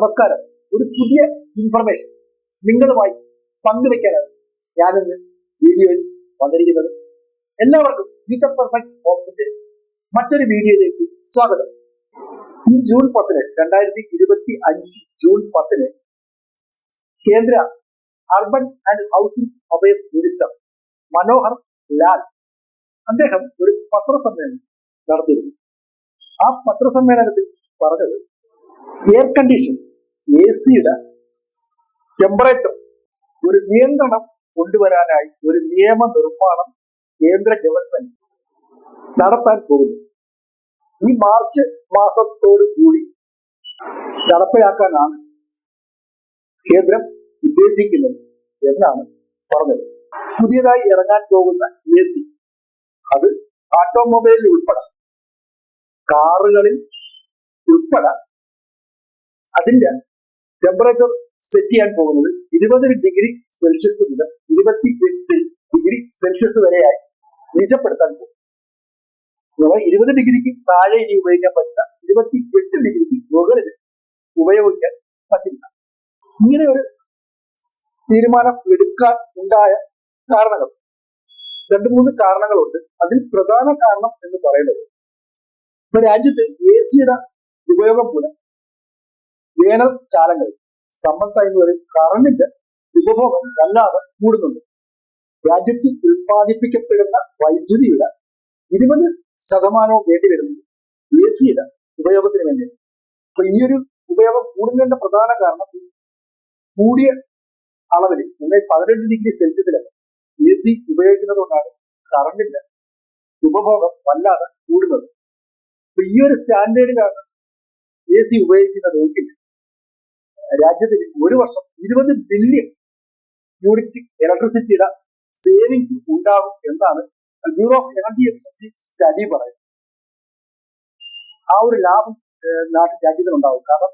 നമസ്കാരം. ഒരു പുതിയ ഇൻഫർമേഷൻ നിങ്ങളുമായി പങ്കുവെക്കാനാണ് ഞാനിന്ന് വീഡിയോയിൽ വന്നിരിക്കുന്നത്. എല്ലാവർക്കും ഫ്യൂച്ചർ പെർഫെക്റ്റ് ഓപ്ഷന്റെ മറ്റൊരു വീഡിയോയിലേക്ക് സ്വാഗതം. ഈ ജൂൺ പത്തിന് രണ്ടായിരത്തി ഇരുപത്തി അഞ്ച് ജൂൺ പത്തിന് കേന്ദ്ര urban and housing affairs minister Manohar Lal അദ്ദേഹം ഒരു പത്രസമ്മേളനം നടത്തിയിരുന്നു. ആ പത്രസമ്മേളനത്തിൽ പറഞ്ഞത് എയർ കണ്ടീഷൻ എ സിയുടെ ടെമ്പറേച്ചർ ഒരു നിയന്ത്രണം കൊണ്ടുവരാനായി ഒരു നിയമ നിർമ്മാണം കേന്ദ്ര ഗവൺമെന്റ് നടത്താൻ പോകുന്നു. ഈ മാർച്ച് മാസത്തോടു കൂടി നടപ്പിലാക്കാനാണ് കേന്ദ്രം ഉദ്ദേശിക്കുന്നത് എന്നാണ് പറഞ്ഞത്. പുതിയതായി ഇറങ്ങാൻ പോകുന്ന എ സി അത് ഓട്ടോമൊബൈലിൽ ഉൾപ്പെടെ. കാറുകളിൽ ഉൾപ്പെടെ. അതിന്റെ ടെമ്പറേച്ചർ സെറ്റ് ചെയ്യാൻ പോകുന്നത് ഇരുപത് ഡിഗ്രി സെൽഷ്യസ് മുതൽ ഇരുപത്തി എട്ട് ഡിഗ്രി സെൽഷ്യസ് വരെയായി നിജപ്പെടുത്താൻ പോകും. നമ്മൾ ഇരുപത് ഡിഗ്രിക്ക് താഴെ ഇനി ഉപയോഗിക്കാൻ പറ്റില്ല. ഇരുപത്തി എട്ട് ഡിഗ്രിക്ക് മുകളിൽ ഉപയോഗിക്കാൻ പറ്റില്ല. ഇങ്ങനെ ഒരു തീരുമാനം എടുക്കാൻ ഉണ്ടായ കാരണങ്ങൾ. രണ്ട് മൂന്ന് കാരണങ്ങളുണ്ട്. അതിൽ പ്രധാന കാരണം എന്ന് പറയുന്നത് ഇപ്പൊ രാജ്യത്ത് എ സിയുടെ ഉപയോഗം മൂലം വേനൽ കാലങ്ങളിൽ സമ്മർ ടൈമുകളിൽ കറണ്ടിന്റെ ഉപഭോഗം വല്ലാതെ കൂടുന്നുണ്ട്. രാജ്യത്ത് ഉൽപ്പാദിപ്പിക്കപ്പെടുന്ന വൈദ്യുതിയുടെ ഇരുപത് ശതമാനവും വേണ്ടി വരുന്നത് എ സിയുടെ ഉപയോഗത്തിന് വേണ്ടിയാണ് അപ്പൊ ഈ ഒരു ഉപയോഗം കൂടുന്നതിന്റെ പ്രധാന കാരണം കൂടിയ അളവിൽ എന്നാൽ പതിനെട്ട് ഡിഗ്രി സെൽഷ്യസിലൊക്കെ എ സി ഉപയോഗിക്കുന്നത് കൊണ്ടാണ് കറണ്ടിന്റെ ഉപഭോഗം വല്ലാതെ കൂടുന്നത്. അപ്പൊ ഈ ഒരു സ്റ്റാൻഡേർഡിലാണ് എ സി ഉപയോഗിക്കുന്നതെങ്കിൽ രാജ്യത്തിന് ഒരു വർഷം ഇരുപത് ബില്യൺ യൂണിറ്റ് ഇലക്ട്രിസിറ്റിയുടെ സേവിങ്സ് ഉണ്ടാകും എന്നാണ് bureau of energy efficiency study പറയുന്നത്. ആ ഒരു ലാഭം നാട്ടിൽ രാജ്യത്തിന് ഉണ്ടാകും. കാരണം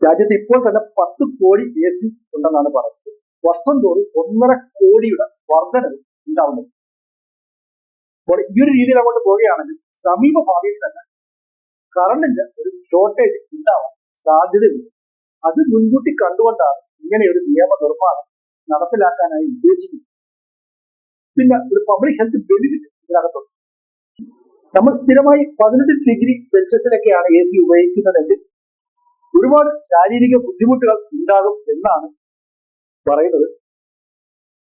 രാജ്യത്ത് ഇപ്പോൾ തന്നെ പത്ത് കോടി എ സി ഉണ്ടെന്നാണ് പറയുന്നത്. വർഷം തോറും ഒന്നര കോടിയുടെ വർധനവ് ഉണ്ടാവുന്നുണ്ട്. അപ്പോൾ ഈ ഒരു രീതിയിൽ അങ്ങോട്ട് പോവുകയാണെങ്കിൽ സമീപ ഭാവിയിൽ തന്നെ കറണ്ടിന്റെ ഒരു ഷോർട്ടേജ് ഉണ്ടാവാൻ സാധ്യതയുണ്ട്. അത് മുൻകൂട്ടി കണ്ടുകൊണ്ടാണ് ഇങ്ങനെ ഒരു നിയമ നിർമ്മാണം നടപ്പിലാക്കാനായി ഉദ്ദേശിക്കുന്നത്. പിന്നെ ഒരു പബ്ലിക് ഹെൽത്ത് ബെനിഫിറ്റ് ഇതിനകത്തുണ്ട്. നമ്മൾ സ്ഥിരമായി പതിനെട്ട് ഡിഗ്രി സെൽഷ്യസിലൊക്കെയാണ് എ സി ഉപയോഗിക്കുന്നതെങ്കിൽ ഒരുപാട് ശാരീരിക ബുദ്ധിമുട്ടുകൾ ഉണ്ടാകും എന്നാണ് പറയുന്നത്.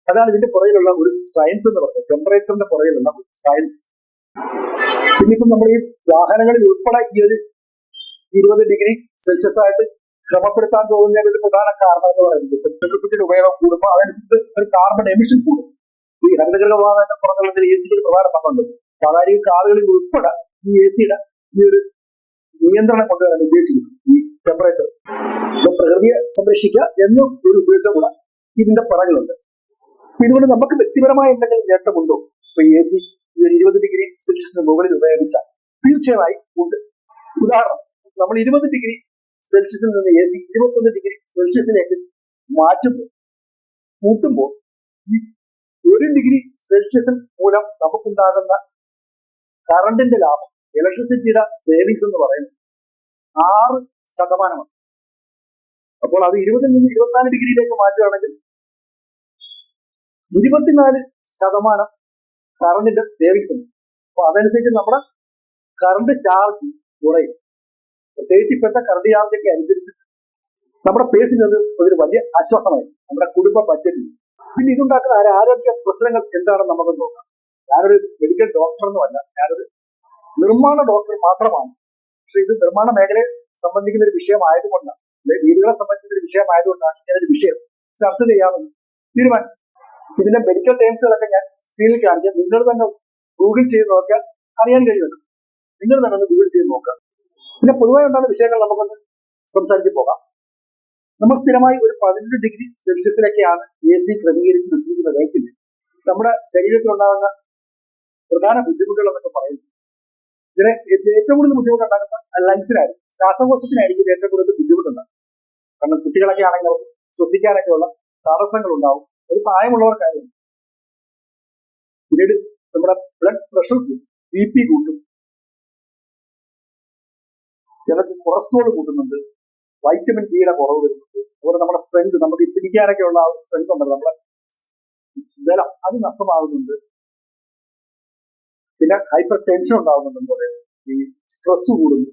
അതാണ് ഇതിന്റെ പുറകിലുള്ള ഒരു സയൻസ് എന്ന് പറയുന്നത്. ടെമ്പറേച്ചറിന്റെ പുറകിലുള്ള ഒരു സയൻസ് പിന്നിപ്പം നമ്മൾ ഈ വാഹനങ്ങളിൽ ഉൾപ്പെടെ ഈ ഒരു ഇരുപത് ഡിഗ്രി സെൽഷ്യസ് ആയിട്ട് ക്രമപ്പെടുത്താൻ തോന്നിയ ഒരു പ്രധാന കാരണം എന്ന് പറയുന്നത് ഇലക്ട്രിസിറ്റിയുടെ ഉപയോഗം കൂടുമ്പോൾ അതനുസരിച്ച് ഒരു കാർബൺ എമിഷൻ കൂടും. ഈ ഹരിതകൃത വാഹന പുറത്തുള്ളതിൽ എ സിക്ക് പ്രധാന പങ്കുണ്ട്. സാധാരണ കാറുകളിൽ ഉൾപ്പെടെ ഈ എ സിയുടെ ഈ ഒരു നിയന്ത്രണം കൊണ്ടുവരാൻ ഉദ്ദേശിക്കുന്നു. ഈ ടെമ്പറേച്ചർ പ്രകൃതിയെ സംരക്ഷിക്കുക എന്നും ഒരു ഉദ്ദേശം കൂടെ ഇതിന്റെ പുറകിലുണ്ട് ഇതുകൊണ്ട് നമുക്ക് വ്യക്തിപരമായ എന്തെങ്കിലും നേട്ടമുണ്ടോ? ഇപ്പൊ എ സി ഒരു ഇരുപത് ഡിഗ്രി സെൽഷ്യസിന് മുകളിൽ ഉപയോഗിച്ചാൽ തീർച്ചയായും ഉണ്ട്. ഉദാഹരണം നമ്മൾ ഇരുപത് ഡിഗ്രി സെൽഷ്യസിൽ നിന്ന് ഇരുപത്തൊന്ന് ഡിഗ്രി സെൽഷ്യസിലേക്ക് മാറ്റുമ്പോൾ കൂട്ടുമ്പോൾ ഈ ഒരു ഡിഗ്രി സെൽഷ്യസിൽ മൂലം നമുക്കുണ്ടാകുന്ന കറണ്ടിന്റെ ലാഭം ഇലക്ട്രിസിറ്റിയുടെ സേവിങ്സ് എന്ന് പറയുന്നത് ആറ് ശതമാനമാണ്. അപ്പോൾ അത് ഇരുപതിൽ നിന്ന് ഇരുപത്തിനാല് ഡിഗ്രിയിലേക്ക് മാറ്റുകയാണെങ്കിൽ ഇരുപത്തിനാല് ശതമാനം കറണ്ടിന്റെ സേവിങ്സ് ഉണ്ട്. അപ്പൊ അതനുസരിച്ച് നമ്മുടെ കറണ്ട് ചാർജ് കുറയും. പ്രത്യേകിച്ച് ഇപ്പോഴത്തെ ചാർജ് അനുസരിച്ച് നമ്മുടെ പേഴ്സിന് അത് വലിയ ആശ്വാസമായി. നമ്മുടെ കുടുംബ ബഡ്ജറ്റിൽ പിന്നെ ഇതുണ്ടാക്കുന്ന ആരോ- ആരോഗ്യ പ്രശ്നങ്ങൾ എന്താണെന്ന് നമുക്ക് നോക്കാം. ഞാനൊരു മെഡിക്കൽ ഡോക്ടർ ഡോക്ടറൊന്നുമല്ല ഞാനൊരു നിർമ്മാണ ഡോക്ടർ മാത്രമാണ്. പക്ഷെ ഇത് നിർമ്മാണ മേഖലയെ സംബന്ധിക്കുന്ന ഒരു വിഷയമായതുകൊണ്ടാണ്. വീടുകളെ സംബന്ധിക്കുന്ന ഒരു വിഷയമായതുകൊണ്ടാണ് ഞാനൊരു വിഷയം ചർച്ച ചെയ്യാമെന്ന് തീരുമാനിച്ചു ഇതിന്റെ മെഡിക്കൽ ടേംസുകളൊക്കെ ഞാൻ സ്ക്രീനിൽ കാണിക്കാം. നിങ്ങൾ തന്നെ ഗൂഗിൾ ചെയ്ത് നോക്കിയാൽ അറിയാൻ കഴിയുമല്ലോ. നിങ്ങൾ തന്നെ ഗൂഗിൾ ചെയ്ത് നോക്കുക. പിന്നെ പൊതുവായി ഉണ്ടാകുന്ന വിഷയങ്ങൾ നമുക്കൊന്ന് സംസാരിച്ച് പോകാം. നമ്മൾ സ്ഥിരമായി ഒരു പതിനെട്ട് ഡിഗ്രി സെൽഷ്യസിലൊക്കെയാണ് എ സി ക്രമീകരിച്ച് വെച്ചിരിക്കുന്നത് എങ്കിൽ നമ്മുടെ ശരീരത്തിൽ ഉണ്ടാകുന്ന പ്രധാന ബുദ്ധിമുട്ടുകൾ എന്നൊക്കെ പറയുന്നത്. ഇതിന് ഏറ്റവും കൂടുതൽ ബുദ്ധിമുട്ടുണ്ടാകുന്ന ലങ്സിനായിരിക്കും. ശ്വാസകോശത്തിനായിരിക്കും ഏറ്റവും കൂടുതൽ ബുദ്ധിമുട്ടുണ്ടാകും കാരണം കുട്ടികളൊക്കെ ആണെങ്കിൽ അവർക്ക് ശ്വസിക്കാനൊക്കെ ഉള്ള തടസ്സങ്ങൾ ഉണ്ടാവും ഒരു പ്രായമുള്ളവർക്കായാലും പിന്നീട് നമ്മുടെ ബ്ലഡ് പ്രഷർ കൂട്ടും ബി പി കൂട്ടും ചിലർക്ക് കൊളസ്ട്രോൾ കൂട്ടുന്നുണ്ട് വൈറ്റമിൻ ഡിയുടെ കുറവ് വരുന്നുണ്ട്. അതുപോലെ നമ്മുടെ സ്ട്രെങ്ത് നമുക്ക് പിടിക്കാനൊക്കെ ഉള്ള ആ ഒരു സ്ട്രെങ്ത് ഉണ്ടല്ലോ നമ്മുടെ ബലം അത് നഷ്ടമാകുന്നുണ്ട്. പിന്നെ ഹൈപ്പർ ടെൻഷൻ ഉണ്ടാകുന്നുണ്ടെന്ന് പറയുന്നത് ഈ സ്ട്രെസ് കൂടുന്നു.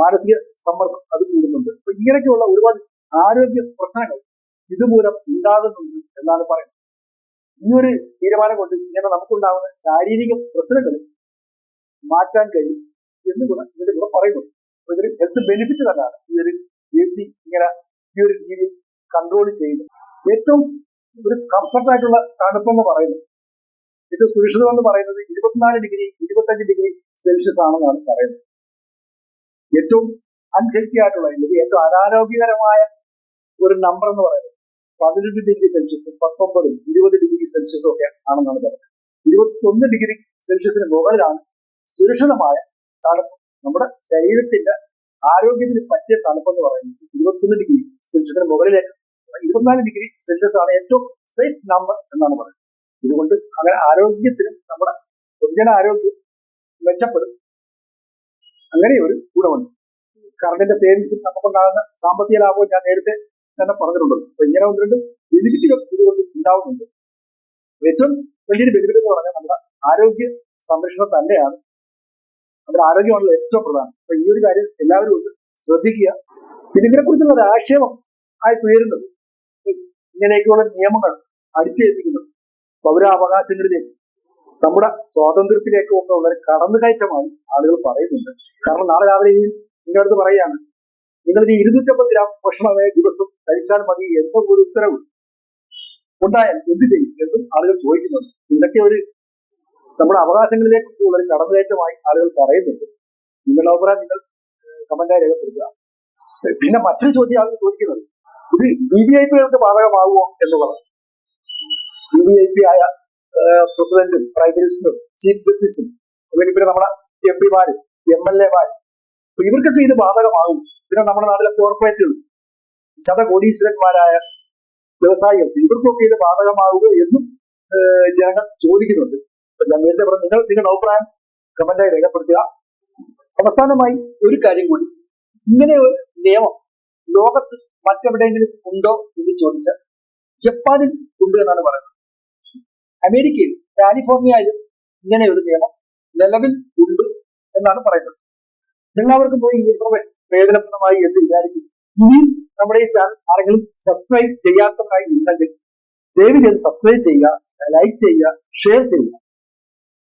മാനസിക സമ്മർദ്ദം അത് കൂടുന്നുണ്ട്. അപ്പൊ ഇങ്ങനെയൊക്കെയുള്ള ഒരുപാട് ആരോഗ്യ പ്രശ്നങ്ങൾ ഇതുമൂലം ഉണ്ടാകുന്നുണ്ട് എന്നാണ് പറയുന്നത്. ഈ ഒരു തീരുമാനം കൊണ്ട് ഇങ്ങനെ നമുക്കുണ്ടാകുന്ന ശാരീരിക പ്രശ്നങ്ങൾ മാറ്റാൻ കഴിയും. എന്ന് കൂടെ ഇതിന്റെ കൂടെ പറയുന്നു. അപ്പൊ ഇതൊരു ഹെൽത്ത് ബെനിഫിറ്റ് തന്നെയാണ്. ഈ ഒരു എ സി ഇങ്ങനെ ഈ ഒരു രീതിയിൽ കൺട്രോൾ ചെയ്യുന്നത് ഏറ്റവും ഒരു കംഫർട്ട് ആയിട്ടുള്ള തണുപ്പെന്ന് പറയുന്നത് ഏറ്റവും സുരക്ഷിതം എന്ന് പറയുന്നത് ഇരുപത്തിനാല് ഡിഗ്രി ഇരുപത്തഞ്ച് ഡിഗ്രി സെൽഷ്യസ് ആണെന്നാണ് പറയുന്നത്. ഏറ്റവും അൺഹെൽത്തി ആയിട്ടുള്ള അല്ലെങ്കിൽ ഏറ്റവും അനാരോഗ്യകരമായ ഒരു നമ്പർ എന്ന് പറയുന്നത് പതിനെട്ട് ഡിഗ്രി സെൽഷ്യസ് പത്തൊമ്പതും ഇരുപത് ഡിഗ്രി സെൽഷ്യസും ഒക്കെ ആണെന്നാണ് പറയുന്നത്. ഇരുപത്തൊന്ന് ഡിഗ്രി സെൽഷ്യസിന് മുകളിലാണ് സുരക്ഷിതമായ തണുപ്പ്. നമ്മുടെ ശരീരത്തിന്റെ ആരോഗ്യത്തിന് പറ്റിയ തണുപ്പ് എന്ന് പറയുന്നത് ഇരുപത്തൊന്ന് ഡിഗ്രി സെൽഷ്യസിന് മുകളിലേക്ക് ഇരുപത്തിനാല് ഡിഗ്രി സെൽഷ്യസ് ആണ് ഏറ്റവും സേഫ് നമ്പർ എന്നാണ് പറയുന്നത്. ഇതുകൊണ്ട് അങ്ങനെ ആരോഗ്യത്തിനും നമ്മുടെ പൊതുജന ആരോഗ്യം മെച്ചപ്പെടും. അങ്ങനെ ഒരു ഗുണമുണ്ട്. കറണ്ടിന്റെ സേവിങ്സും നമുക്കുണ്ടാകുന്ന സാമ്പത്തിക ലാഭവും ഞാൻ നേരത്തെ തന്നെ പറഞ്ഞിട്ടുണ്ടല്ലോ അപ്പൊ ഇങ്ങനെ ഒന്ന് ബെനിഫിറ്റുകൾ ഇതുകൊണ്ട് ഉണ്ടാവുന്നുണ്ട്. ഏറ്റവും വലിയൊരു ബെനിഫിറ്റ് എന്ന് പറഞ്ഞാൽ നമ്മുടെ ആരോഗ്യ സംരക്ഷണം തന്നെയാണ് നമ്മുടെ ആരോഗ്യമാണല്ലോ ഏറ്റവും പ്രധാനം. അപ്പൊ ഈ ഒരു കാര്യം എല്ലാവരും ഒന്ന് ശ്രദ്ധിക്കുക. പിന്നെ ഇതിനെ കുറിച്ചുള്ള ഒരു ആക്ഷേപം ആയി ഉയരുന്നത് ഇങ്ങനെയൊക്കെയുള്ള നിയമങ്ങൾ അടിച്ചേൽപ്പിക്കുന്നത് പൗരാവകാശങ്ങളിലേക്ക് നമ്മുടെ സ്വാതന്ത്ര്യത്തിലേക്കും ഒക്കെ ഉള്ള കടന്നു കയറ്റമാണ് ആളുകൾ പറയുന്നുണ്ട്. കാരണം നാളെ രാവിലെ ഈ നിങ്ങളുടെ അടുത്ത് പറയുകയാണ് നിങ്ങൾ ഈ ഇരുന്നൂറ്റമ്പത് ഗ്രാം ഭക്ഷണമേ ദിവസം കഴിച്ചാൽ മതി എന്ന ഒരു ഉത്തരവ് ഉണ്ടായാൽ എന്ത് ചെയ്യും എന്നും ആളുകൾ ചോദിക്കുന്നുണ്ട്. ഇതൊക്കെ ഒരു നമ്മുടെ അവകാശങ്ങളിലേക്ക് കൂടുതൽ കടന്നുകയറ്റമായി ആളുകൾ പറയുന്നുണ്ട്. നിങ്ങളുടെ അഭിപ്രായം നിങ്ങൾ കമന്റായി രേഖപ്പെടുത്തുക. പിന്നെ മറ്റൊരു ചോദ്യം ആളുകൾ ചോദിക്കുന്നത് ഇത് ബി വി ഐ പികൾക്ക് ബാധകമാകുമോ എന്നുള്ളത് ബി വി ഐ പി ആയ പ്രസിഡന്റും പ്രൈം മിനിസ്റ്ററും ചീഫ് ജസ്റ്റിസും അല്ലെങ്കിൽ പിന്നെ നമ്മുടെ എം പിമാരും എം എൽ എമാരും അപ്പൊ ഇവർക്കൊക്കെ ഇത് ബാധകമാകും. പിന്നെ നമ്മുടെ നാട്ടിലെ കോർപ്പറേറ്റുകൾ ശതകോടീശ്വരന്മാരായ വ്യവസായികൾ ഇവർക്കൊക്കെ ഇത് ബാധകമാകുക എന്നും ജനങ്ങൾ ചോദിക്കുന്നുണ്ട്. ഞാൻ നേരത്തെ പറഞ്ഞു നിങ്ങൾ നിങ്ങളുടെ അഭിപ്രായം കമന്റായി രേഖപ്പെടുത്തുക. അവസാനമായി ഒരു കാര്യം കൂടി. ഇങ്ങനെ ഒരു നിയമം ലോകത്ത് മറ്റെവിടെയെങ്കിലും ഉണ്ടോ എന്ന് ചോദിച്ചാൽ ജപ്പാനിൽ ഉണ്ട് എന്നാണ് പറയുന്നത്. അമേരിക്കയിൽ കാലിഫോർണിയയിലും ഇങ്ങനെ ഒരു നിയമം നിലവിൽ ഉണ്ട് എന്നാണ് പറയുന്നത്. എല്ലാവർക്കും പോയി ഇൻഫർമേഷൻ പ്രയോജനപ്രദമായി എന്ന് വിചാരിക്കും ഇനിയും നമ്മുടെ ഈ ചാനൽ ആരെങ്കിലും സബ്സ്ക്രൈബ് ചെയ്യാത്തതായി ഉണ്ടെങ്കിൽ ദയവ് ചെയ്ത് സബ്സ്ക്രൈബ് ചെയ്യുക ലൈക്ക് ചെയ്യുക ഷെയർ ചെയ്യുക.